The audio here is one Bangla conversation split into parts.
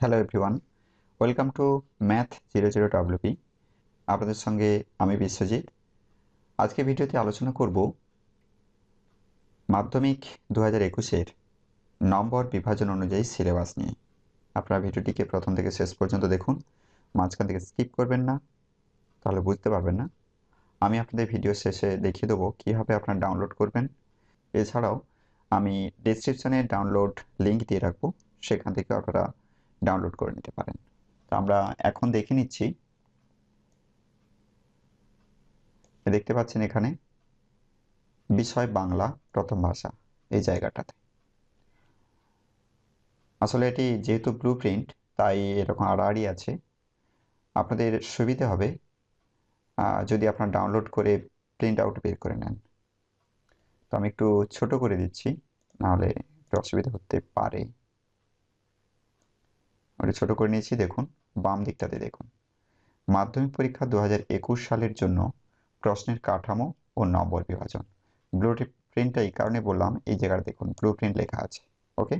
Hello everyone welcome to math zero zero WP আপনাদের সঙ্গে আমি বিশ্বজিৎ। আজকে ভিডিওতে আলোচনা করব মাধ্যমিক দু হাজার একুশের নম্বর বিভাজন অনুযায়ী সিলেবাস নিয়ে। আপনারা ভিডিওটিকে প্রথম থেকে শেষ পর্যন্ত দেখুন। মাঝখান থেকে স্কিপ করবেন না, তাহলে বুঝতে পারবেন না। আমি আপনাদের ভিডিও শেষে দেখিয়ে দেবো কীভাবে আপনারা ডাউনলোড করবেন। এছাড়াও আমি ডিসক্রিপশনে ডাউনলোড লিঙ্ক দিয়ে রাখব। সেখান থেকে আপনারা ডাউনলোড করে নিতে পারেন। তো আমরা এখন দেখে নিচ্ছি। দেখতে পাচ্ছেন এখানে বিষয় বাংলা প্রথম ভাষা এই জায়গাটাতে। আসলে এটি যেহেতু ব্লু প্রিন্ট তাই এরকম আড়াআড়ি আছে। আপনাদের সুবিধে হবে যদি আপনারা ডাউনলোড করে প্রিন্ট আউট বের করে নেন। তো আমি একটু ছোট করে দিচ্ছি, নাহলে একটু অসুবিধা হতে পারে। ওটা ছোট করে নিয়েছি, দেখুন, বাম দিকটাতে দেখুন। মাধ্যমিক পরীক্ষা দু হাজার একুশ সালের জন্য প্রশ্নের কাঠামো ও নম্বর বিভাজন। ব্লু প্রিন্টটা এই কারণে বললাম, এই জায়গাটা দেখুন ব্লু প্রিন্ট লেখা আছে ওকে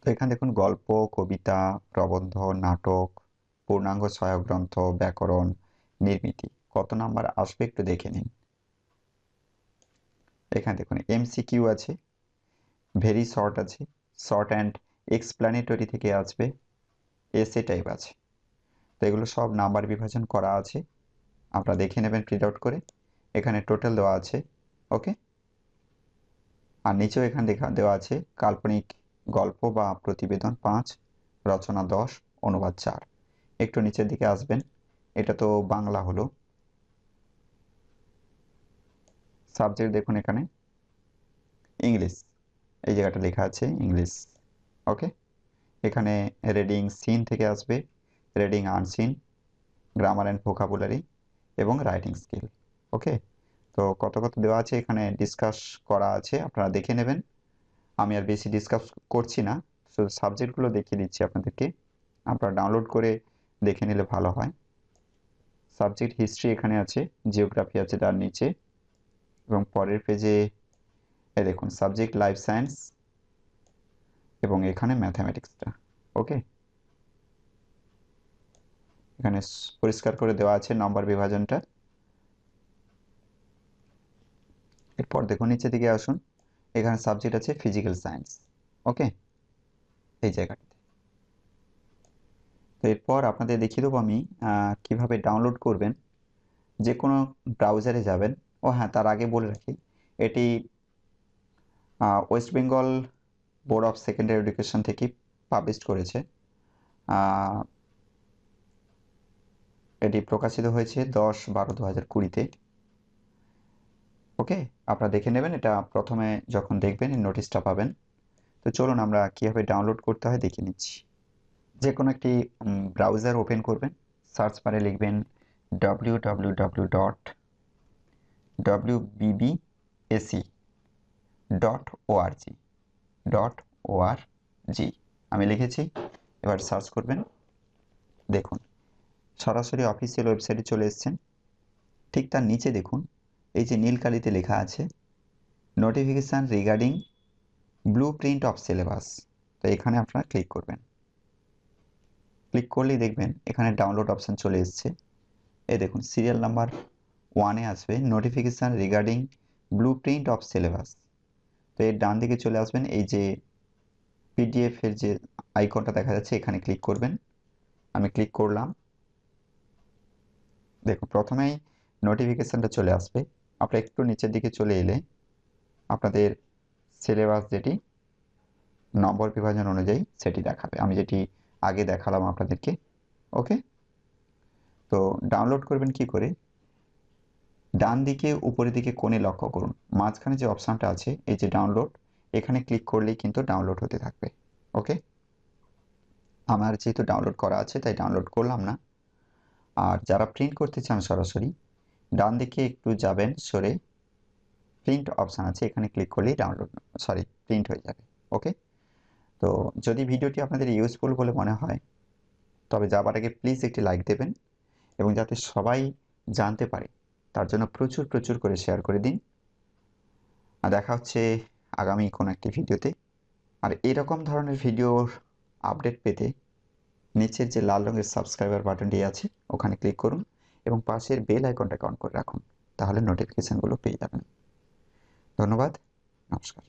তো এখানে দেখুন, গল্প, কবিতা, প্রবন্ধ, নাটক, পূর্ণাঙ্গ সহায়ক গ্রন্থ ব্যাকরণ, নির্মিতি, কত নাম্বার আসবে একটু দেখে নিন। এখানে দেখুন এমসিকিউ আছে ভেরি শর্ট আছে শর্ট অ্যান্ড এক্সপ্ল্যানেটরি থেকে আসবে এসে টাইপ আছে। তো এগুলো সব নাম্বার বিভাজন করা আছে। আপনারা দেখে নেবেন প্রিন্ট আউট করে। এখানে টোটাল দেওয়া আছে ওকে আর নিচেও এখানে দেখা, দেওয়া আছে কাল্পনিক গল্প বা প্রতিবেদন পাঁচ, রচনা দশ, অনুবাদ চার। একটু নিচের দিকে আসবেন, এটা তো বাংলা হলো। সাবজেক্ট দেখুন এখানে। ইংলিশ এই জায়গাটা লেখা আছে ইংলিশ ওকে এখানে রেডিং সিন থেকে আসবে। Reading unseen grammar and vocabulary এবং রাইটিং স্কিল ওকে তো কত কত দেওয়া আছে এখানে ডিসকাস করা আছে, আপনারা দেখে নেবেন। আমি আর বেশি ডিসকাস করছি না। শুধু সাবজেক্টগুলো দেখিয়ে দিচ্ছি আপনাদেরকে। আপনারা ডাউনলোড করে দেখে নিলে ভালো হয়। সাবজেক্ট হিস্ট্রি এখানে আছে জিওগ্রাফি আছে তার নিচে। এবং পরের পেজে দেখুন সাবজেক্ট লাইফ সায়েন্স এবং এখানে ম্যাথামেটিক্সটা ওকে এখানে পরিষ্কার করে দেওয়া আছে নম্বর বিভাজনটা। এরপর দেখুন নিচে দিকে আসুন। এখানে সাবজেক্ট আছে ফিজিক্যাল সায়েন্স ওকে এই জায়গাটাতে। তো এরপর আপনাদের দেখিয়ে দেবো আমি কীভাবে ডাউনলোড করবেন। যে কোনো ব্রাউজারে যাবেন। ও হ্যাঁ তার আগে বলে রাখি, এটি West Bengal board of secondary education থেকে পাবলিশ করেছে। এটি প্রকাশিত হয়েছে দশ বারো দু হাজার কুড়িতে। ওকে আপনারা দেখে নেবেন, এটা প্রথমে যখন দেখবেন, এই নোটিশটা পাবেন। তো চলুন, আমরা কীভাবে ডাউনলোড করতে হয় দেখে নিচ্ছি। যে কোনো একটি ব্রাউজার ওপেন করবেন সার্চ বারে লিখবেন W W W dot W BB SE dot ORG dot OR G আমি লিখেছি, এবার সার্চ করবেন। দেখুন, সরাসরি অফিসিয়াল ওয়েবসাইটে চলে এসছেন। ঠিক তার নিচে দেখুন, এই যে নীল কালিতে লেখা আছে notification regarding blue print of syllabus তো এখানে আপনারা ক্লিক করবেন। ক্লিক করলেই দেখবেন, এখানে ডাউনলোড অপশান চলে এসছে। এই দেখুন সিরিয়াল নাম্বার ওয়ানে আসবে notification regarding blue print of syllabus এর ডান দিকে চলে আসবেন, এই যে পিডিএফ এর যে আইকনটা দেখা যাচ্ছে, এখানে ক্লিক করবেন। আমি ক্লিক করলাম। দেখুন, প্রথমেই নোটিফিকেশানটা চলে আসবে। আপনারা একটু নিচের দিকে চলে এলে আপনাদের সিলেবাস যেটি, নম্বর বিভাজন অনুযায়ী সেটি দেখাবে। আমি যেটি আগে দেখালাম আপনাদেরকে ওকে তো ডাউনলোড করবেন কি করে? ডান দিকে, উপরের দিকে কোণে লক্ষ্য করুন। মাঝখানে যে অপশানটা আছে, এই যে ডাউনলোড এখানে ক্লিক করলেই কিন্তু ডাউনলোড হতে থাকবে ওকে আমার যেহেতু ডাউনলোড করা আছে, তাই ডাউনলোড করলাম না। আর যারা প্রিন্ট করতে চান সরাসরি, ডান দিকে একটু যাবেন, সরে প্রিন্ট অপশান আছে, এখানে ক্লিক করলেই ডাউনলোড সরি প্রিন্ট হয়ে যাবে ওকে তো যদি ভিডিওটি আপনাদের ইউজফুল বলে মনে হয়, তবে যাবার আগে প্লিজ একটি লাইক দেবেন এবং যাতে সবাই জানতে পারে তার জন্য প্রচুর প্রচুর করে শেয়ার করে দিন। আর দেখা হচ্ছে আগামী কোনো একটি ভিডিওতে। আর এরকম ধরনের ভিডিওর আপডেট পেতে নিচের যে লাল রঙের সাবস্ক্রাইবার বাটনটি আছে, ওখানে ক্লিক করুন এবং পাশের বেল আইকনটাকে অন করে রাখুন, তাহলে নোটিফিকেশানগুলো পেয়ে যাবেন। ধন্যবাদ, নমস্কার।